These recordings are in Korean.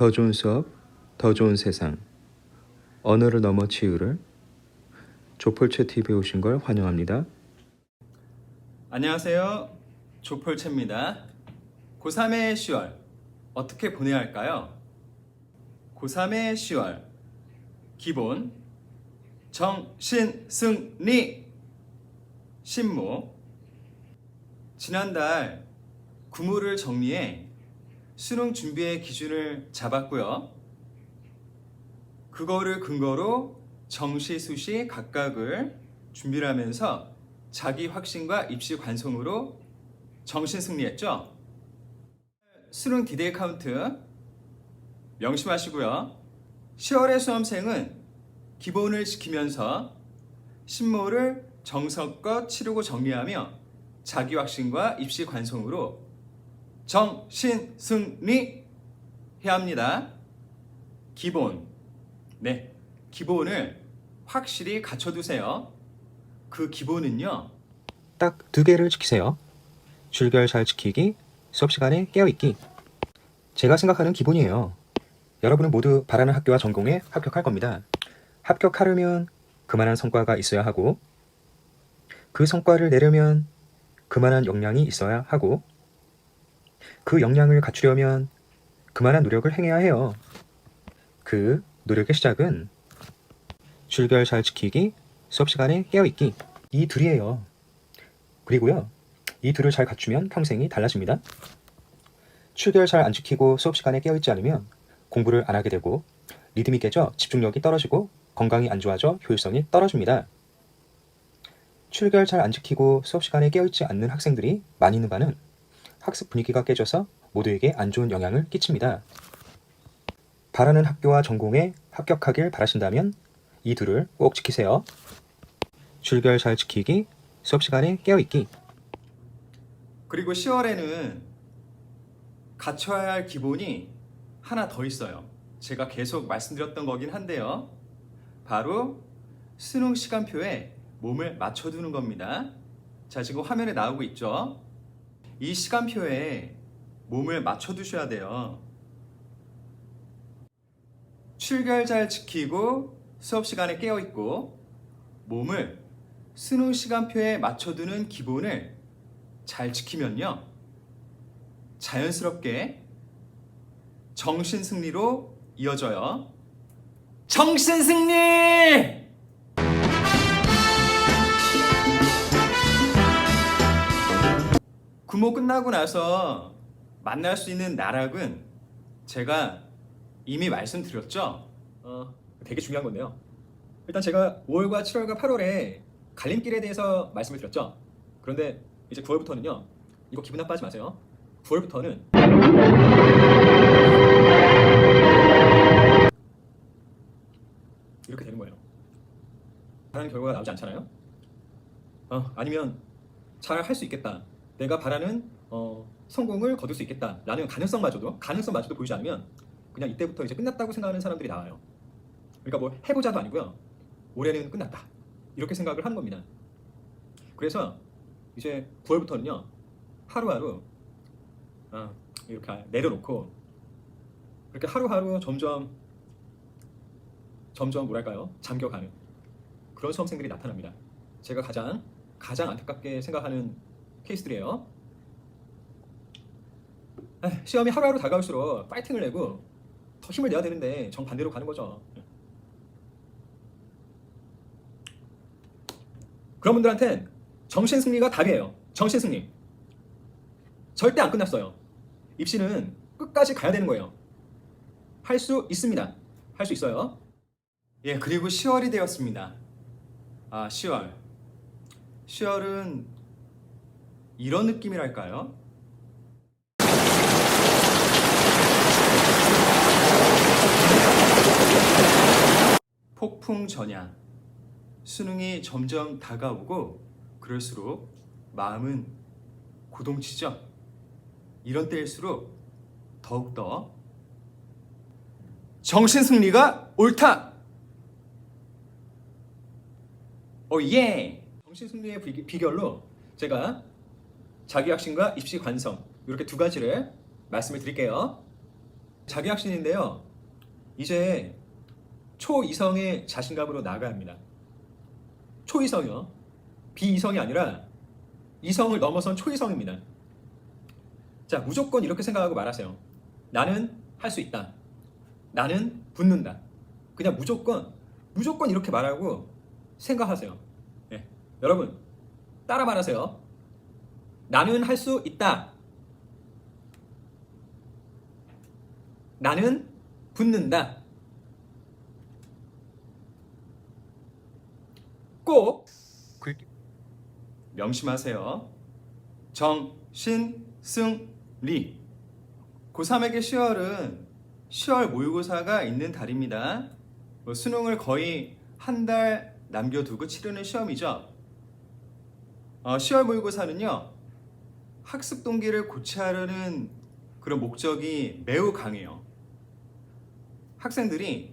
더 좋은 수업, 더 좋은 세상. 언어를 넘어 치유를 조폴채 TV에 오신 걸 환영합니다. 안녕하세요. 조폴채입니다. 고3의 10월 어떻게 보내야 할까요? 고3의 10월 기본 정신 승리 신모 지난달 구모를 정리해 수능 준비의 기준을 잡았고요. 그거를 근거로 정시, 수시 각각을 준비를 하면서 자기 확신과 입시 관성으로 정신 승리했죠. 수능 디데이 카운트 명심하시고요. 10월의 수험생은 기본을 지키면서 신모를 정성껏 치르고 정리하며 자기 확신과 입시 관성으로 정신 승리 해야 합니다. 기본. 네. 기본을 확실히 갖춰두세요. 그 기본은요. 딱 두 개를 지키세요. 줄결 잘 지키기, 수업 시간에 깨어있기. 제가 생각하는 기본이에요. 여러분은 모두 바라는 학교와 전공에 합격할 겁니다. 합격하려면 그만한 성과가 있어야 하고, 그 성과를 내려면 그만한 역량이 있어야 하고, 그 역량을 갖추려면 그만한 노력을 행해야 해요. 그 노력의 시작은 줄결 잘 지키기, 수업 시간에 깨어있기. 이 둘이에요. 그리고요, 이 둘을 잘 갖추면 평생이 달라집니다. 출결 잘 안 지키고 수업 시간에 깨어있지 않으면 공부를 안 하게 되고 리듬이 깨져 집중력이 떨어지고 건강이 안 좋아져 효율성이 떨어집니다. 출결 잘 안 지키고 수업 시간에 깨어있지 않는 학생들이 많이 있는 반은 학습 분위기가 깨져서 모두에게 안 좋은 영향을 끼칩니다. 바라는 학교와 전공에 합격하길 바라신다면 이 둘을 꼭 지키세요. 줄결 잘 지키기, 수업 시간에 깨어있기. 그리고 10월에는 갖춰야 할 기본이 하나 더 있어요. 제가 계속 말씀드렸던 거긴 한데요. 바로 수능 시간표에 몸을 맞춰두는 겁니다. 자, 지금 화면에 나오고 있죠? 이 시간표에 몸을 맞춰두셔야 돼요. 출결 잘 지키고 수업 시간에 깨어있고 몸을 수능 시간표에 맞춰두는 기본을 잘 지키면요. 자연스럽게 정신 승리로 이어져요. 정신 승리! 구모 끝나고 나서 만날 수 있는 나락은 제가 이미 말씀드렸죠. 어, 되게 중요한 건데요. 일단 제가 5월과 7월과 8월에 갈림길에 대해서 말씀을 드렸죠. 그런데 이제 9월부터는요. 이거 기분 나빠하지 마세요. 9월부터는 이렇게 되는 거예요. 바라는 결과가 나오지 않잖아요. 어, 아니면 잘 할 수 있겠다. 내가 바라는 어, 성공을 거둘 수 있겠다라는 가능성마저도 가능성마저도 보이지 않으면 그냥 이때부터 이제 끝났다고 생각하는 사람들이 나와요. 그러니까 뭐 해보자도 아니고요. 올해는 끝났다. 이렇게 생각을 하는 겁니다. 그래서 이제 9월부터는요 하루하루 아, 이렇게 내려놓고 그렇게 하루하루 점점 점점 뭐랄까요 잠겨가는 그런 수험생들이 나타납니다. 제가 가장 가장 안타깝게 생각하는 케이스들이에요. 아, 시험이 하루하루 다가올수록 파이팅을 내고 더 힘을 내야 되는데 정 반대로 가는 거죠. 그런 분들한텐 정신 승리가 답이에요. 정신 승리. 절대 안 끝났어요. 입시는 끝까지 가야 되는 거예요. 할 수 있습니다. 할 수 있어요. 예, 그리고 10월이 되었습니다. 아, 10월. 10월은 이런 느낌이랄까요? 폭풍 전야. 수능이 점점 다가오고 그럴수록 마음은 고동치죠. 이런 때일수록 더욱더 정신 승리가 옳다. 오 예. 정신 승리의 비- 비결로 제가 자기 확신과 입시 관성 이렇게 두 가지를 말씀을 드릴게요. 자기학신인데요. 이제 초이성의 자신감으로 나아가야 합니다. 초이성이요. 비이성이 아니라 이성을 넘어선 초이성입니다. 자, 무조건 이렇게 생각하고 말하세요. 나는 할 수 있다. 나는 붙는다. 그냥 무조건, 무조건 이렇게 말하고 생각하세요. 예. 여러분, 따라 말하세요. 나는 할 수 있다. 나는 붙는다. 꼭 글- 명심하세요. 정, 신, 승, 리. 고3에게 10월은 10월 모의고사가 있는 달입니다. 뭐 수능을 거의 한 달 남겨두고 치르는 시험이죠. 어, 10월 모의고사는요, 학습 동기를 고취하려는 그런 목적이 매우 강해요. 학생들이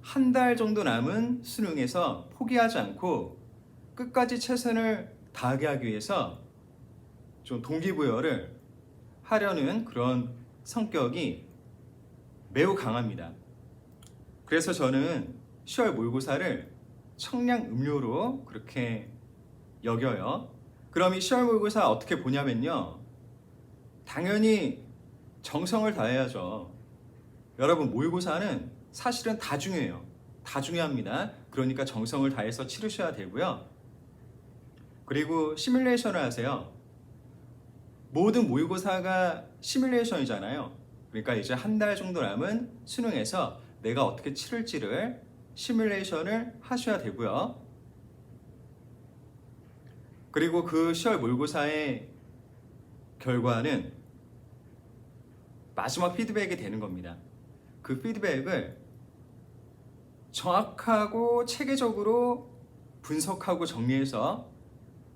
한 달 정도 남은 수능에서 포기하지 않고 끝까지 최선을 다하게 하기 위해서 좀 동기부여를 하려는 그런 성격이 매우 강합니다. 그래서 저는 10월 모의고사를 청량 음료로 그렇게 여겨요. 그럼 이 10월 모의고사 어떻게 보냐면요. 당연히 정성을 다해야죠. 여러분 모의고사는 사실은 다 중요해요. 다 중요합니다. 그러니까 정성을 다해서 치르셔야 되고요. 그리고 시뮬레이션을 하세요. 모든 모의고사가 시뮬레이션이잖아요. 그러니까 이제 한 달 정도 남은 수능에서 내가 어떻게 치를지를 시뮬레이션을 하셔야 되고요. 그리고 그 10월 모의고사의 결과는 마지막 피드백이 되는 겁니다. 그 피드백을 정확하고 체계적으로 분석하고 정리해서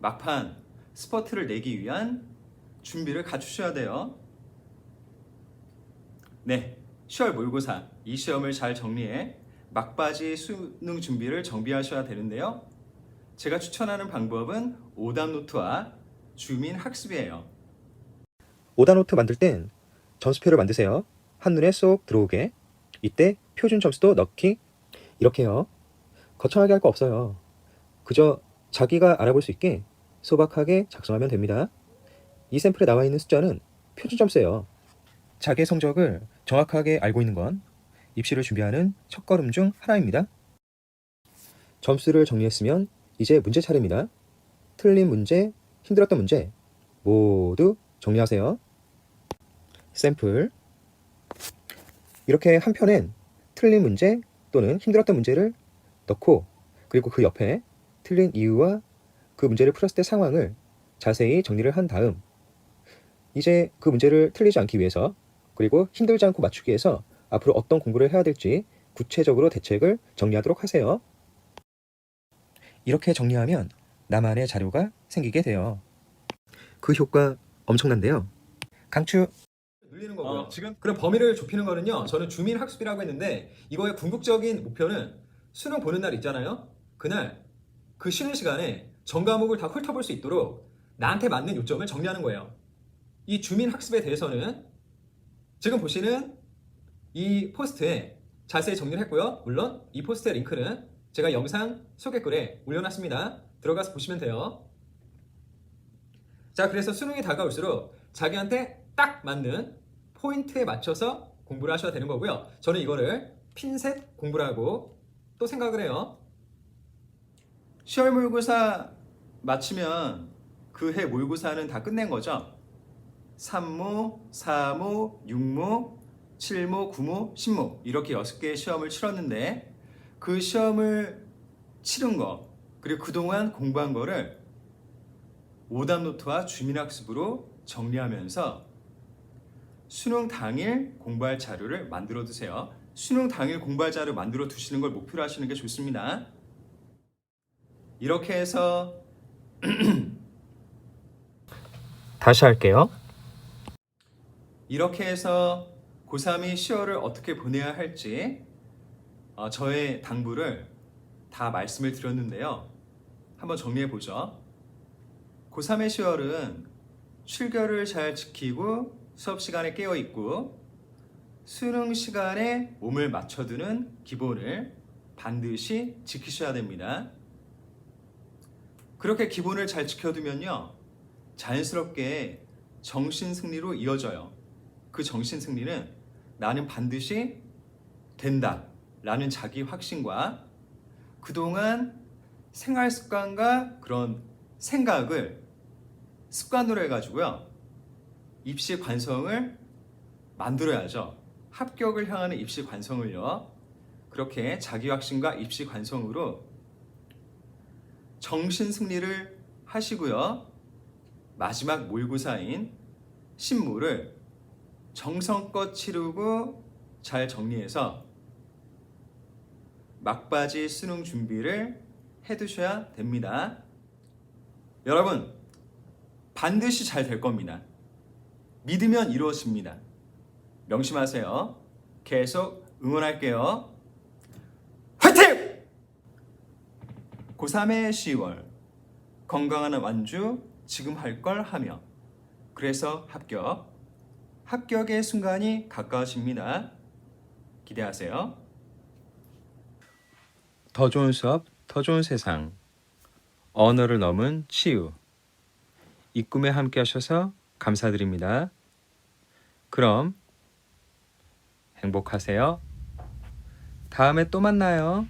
막판 스퍼트를 내기 위한 준비를 갖추셔야 돼요. 네, 10월 모의고사 이 시험을 잘 정리해 막바지 수능 준비를 정비하셔야 되는데요. 제가 추천하는 방법은 오답 노트와 주민 학습이에요. 오다노트 만들 땐 점수표를 만드세요. 한눈에 쏙 들어오게. 이때 표준 점수도 넣기. 이렇게요. 거창하게 할 거 없어요. 그저 자기가 알아볼 수 있게 소박하게 작성하면 됩니다. 이 샘플에 나와 있는 숫자는 표준 점수예요. 자기의 성적을 정확하게 알고 있는 건 입시를 준비하는 첫걸음 중 하나입니다. 점수를 정리했으면 이제 문제 차례입니다. 틀린 문제, 힘들었던 문제 모두 정리하세요. 샘플 이렇게 한 편엔 틀린 문제 또는 힘들었던 문제를 넣고 그리고 그 옆에 틀린 이유와 그 문제를 풀었을 때 상황을 자세히 정리를 한 다음 이제 그 문제를 틀리지 않기 위해서 그리고 힘들지 않고 맞추기 위해서 앞으로 어떤 공부를 해야 될지 구체적으로 대책을 정리하도록 하세요. 이렇게 정리하면 나만의 자료가 생기게 돼요. 그 효과 엄청난데요. 강추 늘리는 거고요. 지금 그럼 범위를 좁히는 거는요. 저는 주민 학습이라고 했는데 이거의 궁극적인 목표는 수능 보는 날 있잖아요. 그날 그 쉬는 시간에 전 과목을 다 훑어볼 수 있도록 나한테 맞는 요점을 정리하는 거예요. 이 주민 학습에 대해서는 지금 보시는 이 포스트에 자세히 정리를 했고요. 물론 이 포스트의 링크는 제가 영상 소개글에 올려놨습니다. 들어가서 보시면 돼요. 자, 그래서 수능이 다가올수록 자기한테 딱 맞는 포인트에 맞춰서 공부를 하셔야 되는 거고요. 저는 이거를 핀셋 공부라고 또 생각을 해요. 10월 모의고사 마치면 그 해 모의고사는 다 끝낸 거죠. 3모, 4모, 6모, 7모, 9모, 10모 이렇게 6개의 시험을 치렀는데 그 시험을 치른 거 그리고 그동안 공부한 거를 오답 노트와 주민학습으로 정리하면서 수능 당일 공부할 자료를 만들어 두세요. 수능 당일 공부할 자료 만들어 두시는 걸 목표로 하시는 게 좋습니다. 이렇게 해서 다시 할게요. 이렇게 해서 고3이 10월을 어떻게 보내야 할지 어, 저의 당부를 다 말씀을 드렸는데요. 한번 정리해 보죠. 고3의 10월은 출결을 잘 지키고 수업 시간에 깨어 있고 수능 시간에 몸을 맞춰두는 기본을 반드시 지키셔야 됩니다. 그렇게 기본을 잘 지켜두면요. 자연스럽게 정신 승리로 이어져요. 그 정신 승리는 나는 반드시 된다. 라는 자기 확신과 그동안 생활 습관과 그런 생각을 습관으로 해가지고요. 입시 관성을 만들어야죠. 합격을 향하는 입시 관성을요. 그렇게 자기 확신과 입시 관성으로 정신 승리를 하시고요. 마지막 모의고사인 신무를 정성껏 치르고 잘 정리해서 막바지 수능 준비를 해두셔야 됩니다. 여러분, 반드시 잘 될 겁니다. 믿으면 이루어집니다. 명심하세요. 계속 응원할게요. 화이팅! 고3의 10월 건강한 완주 지금 할 걸 하며 그래서 합격 합격의 순간이 가까워집니다. 기대하세요. 더 좋은 수업, 더 좋은 세상. 언어를 넘은 치유. 이 꿈에 함께 하셔서 감사드립니다. 그럼 행복하세요. 다음에 또 만나요.